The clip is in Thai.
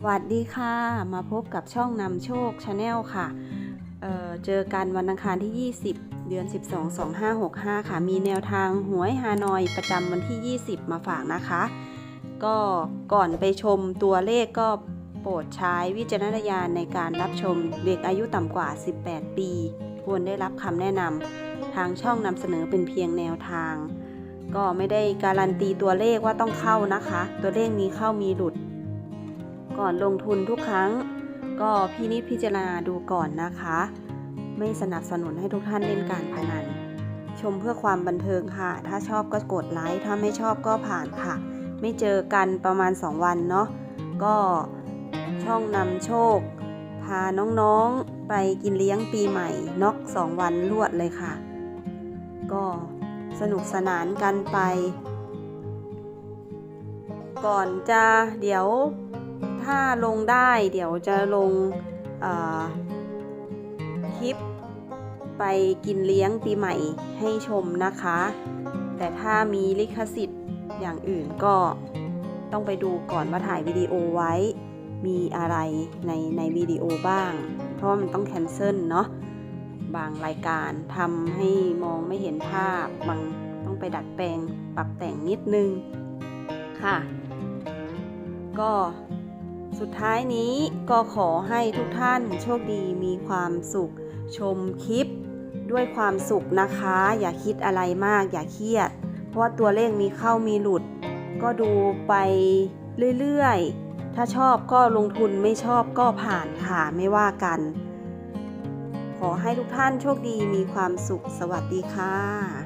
สวัสดีค่ะ มาพบกับช่องนำโชคชาแนลค่ะเเจอกันวันอังคารที่ 20 เดือน 12 2565 ค่ะ มีแนวทางหวยฮานอยประจำวันที่ 20 มาฝากนะคะ ก็ก่อนไปชมตัวเลขก็โปรดใช้วิจารณญาณในการรับชมเด็กอายุต่ำกว่า 18 ปี ควรได้รับคำแนะนำทางช่องนำเสนอเป็นเพียงแนวทาง ก็ไม่ได้การันตีตัวเลขว่าต้องเข้านะคะ ตัวเลขมีเข้ามีหลุด ก่อนลงทุนทุกครั้ง ก็พินิจพิจารณาดูก่อนนะคะ ไม่สนับสนุนให้ทุกท่านเล่นการพนัน ชมเพื่อความบันเทิงค่ะ ถ้าชอบก็กดไลค์ถ้าไม่ชอบก็ผ่านค่ะ ไม่เจอกันประมาณ 2 วันเนาะก็ช่องนำโชค พาน้องๆไปกินเลี้ยงปีใหม่น็อก2วันรวดเลยค่ะ ก็สนุกสนานกันไป ก่อนจะเดี๋ยว ถ้าลงได้เดี๋ยวจะลงคลิปไปกินเลี้ยงปีใหม่ให้ชมนะคะ แต่ถ้ามีลิขสิทธิ์อย่างอื่นก็ต้องไปดูก่อนว่าถ่ายวิดีโอไว้ มีอะไรในในวิดีโอบ้าง เพราะว่ามันต้องแคนเซิลเนาะบางรายการทำให้มองไม่เห็นภาพ บางต้องไปดัดแปลงปรับแต่งนิดนึงค่ะ ก็ สุดท้ายนี้ก็ขอให้ทุกท่านโชคดีมีความสุข ชมคลิป ด้วยความสุขนะคะ อย่าคิดอะไรมากอย่าเครียด เพราะว่าตัวเลขมีเข้ามีหลุด ก็ดูไปเรื่อยๆ ถ้าชอบก็ลงทุนไม่ชอบก็ผ่านค่ะไม่ว่ากัน ขอให้ทุกท่านโชคดีมีความสุขสวัสดีค่ะ